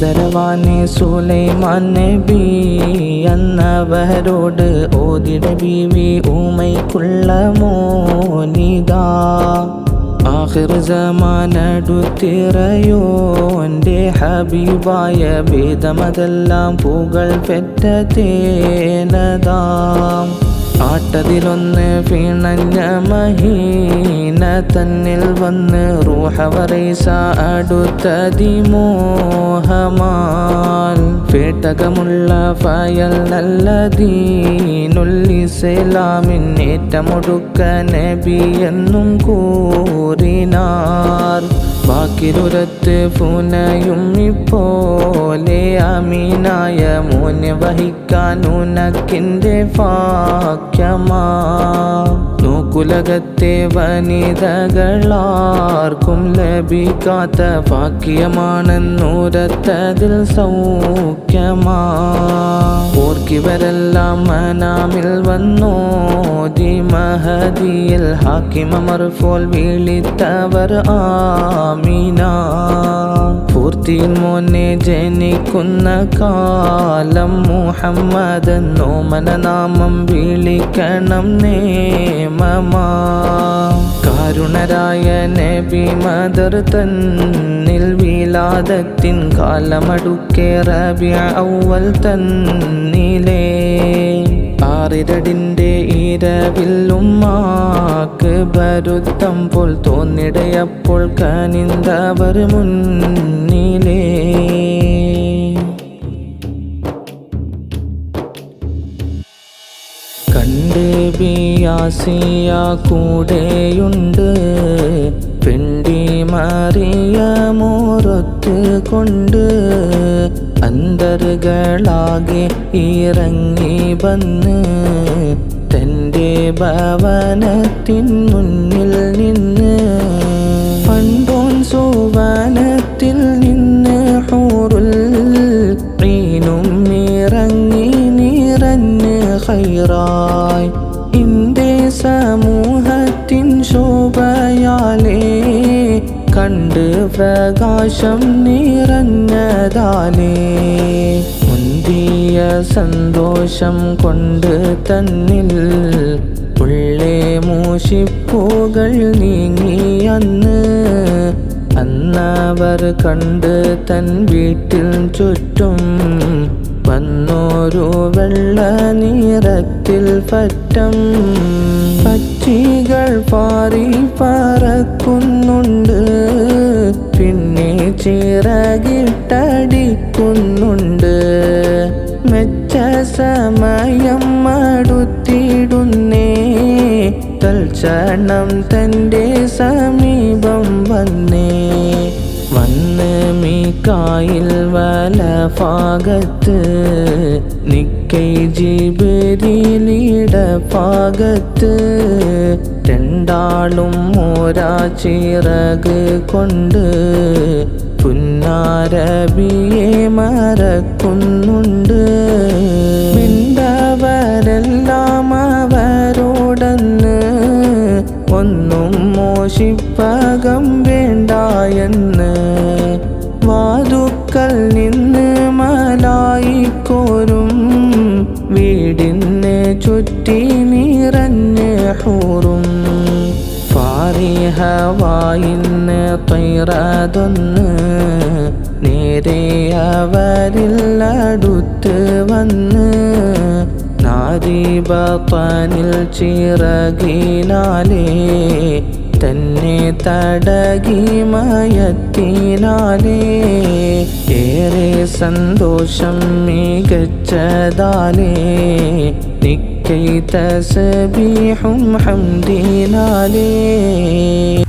ആദരവാനെ സുലൈമാൻ നബി എന്നവരോട് ഓതിട ബീവി ഊമയ്ക്കുള്ള മോനിതാ ആഖിർ സമാനടുത്തിറയോൻ്റെ ഹബീബായ ഭേദമതെല്ലാം പുകൾ പെറ്റ തേനതാം ആട്ടതിലൊന്ന് പിണഞ്ഞ മഹീന തന്നിൽ വന്ന് റൂഹവറൈസ അടുത്തതി പേട്ടകമുള്ള ഫയൽ നല്ലതീനുല്ലിസലാമിൻ ഏറ്റമൊടുക്ക നബി എന്നും കൂറിനാർ. വാക്കിലുരത്ത് ഫുനയും ഇപ്പോലെ അമീനായ മോനെ വഹിക്കാനുനക്കിന്റെ ഭാഗ്യമാ. നോക്കുലകത്തെ വനിതകളാർക്കും ലഭിക്കാത്ത ഭാഗ്യമാണെന്നുരത്തതിൽ സൗഖ്യമാ. ഓർക്കിവരെല്ലാം മനാമിൽ വന്നോതി മഹദിയിൽ ഹാക്കിമർ ഫോൽ വിളിത്തവർ ആമീന. മോനെ ജനിക്കുന്ന കാലം മുഹമ്മദ് നോമന നാമം വിളിക്കണം നേമമാ. കാരുണരായ നബി മദർ തന്നിൽ വിലാദത്തിൻ കാലമടുക്കെ റബിയ ഔവൽ തന്നിലേ. ആറിരടിന്റെ ഇരവിൽ ഉമ്മാക്ക് ബരുത്തം പോൽ തോന്നിടയപ്പോൾ കനിന്തവർ മുന്നിലേ. കണ്ട് ബിയാസിയ കൂടെയുണ്ട്. പിണ്ടി മാറിയ മോറത്ത് കൊണ്ട് അന്തറുകളാകെ ഇറങ്ങി വന്ന്. ഭവനത്തിൻ മുന്നിൽ നിന്ന് പണ്ടോൻ സോവനത്തിൽ നിന്ന് ഹൂറുൽ ഈനും ഇറങ്ങി നിറഞ്ഞ് ഹൈറായി ഇന്ത്യ സമൂഹത്തിൻ ശോഭയാലേ കണ്ട് പ്രകാശം നിറഞ്ഞതാലേ മുന്തിയ സന്തോഷം കൊണ്ട് തന്നിൽ ഉള്ളേ മൂഷിപ്പുകൾ നീങ്ങി അന്ന്. അന്നവർ കണ്ട് തൻ വീട്ടിൽ ചുറ്റും വന്നോരു വെള്ള നീറത്തിൽ പറ്റം. പക്ഷികൾ പാറി പറക്കുന്നുണ്ട് പിന്നെ ചിറകിട്ടടിക്കുന്നുണ്ട്. മെച്ച സമയം അടുത്തിടുന്നേ. തൽക്ഷണം തന്റെ സമീപം വന്നേ. വന്ന് മീക്കായിൽ വല ഭാഗത്ത് നിക്കൈ ജിബിരിലിട ഭാഗത്ത് രണ്ടാളും ഓരാ ചിറക് കൊണ്ട് പുന്നാരബിയെ മറക്കുന്നുണ്ട്. നിറഞ്ഞ് ഹൂറും ഫാരിഹവായിന്ന് തൈറതൊന്ന് നേരെ അവരിൽ അടുത്ത് വന്ന് നാദീപനിൽ ചിറകിനാലേ തന്നെ തടകി മയത്തിനാലേ ഏറെ സന്തോഷം മികച്ചതാലേ لكي تسبيح حمدي عليه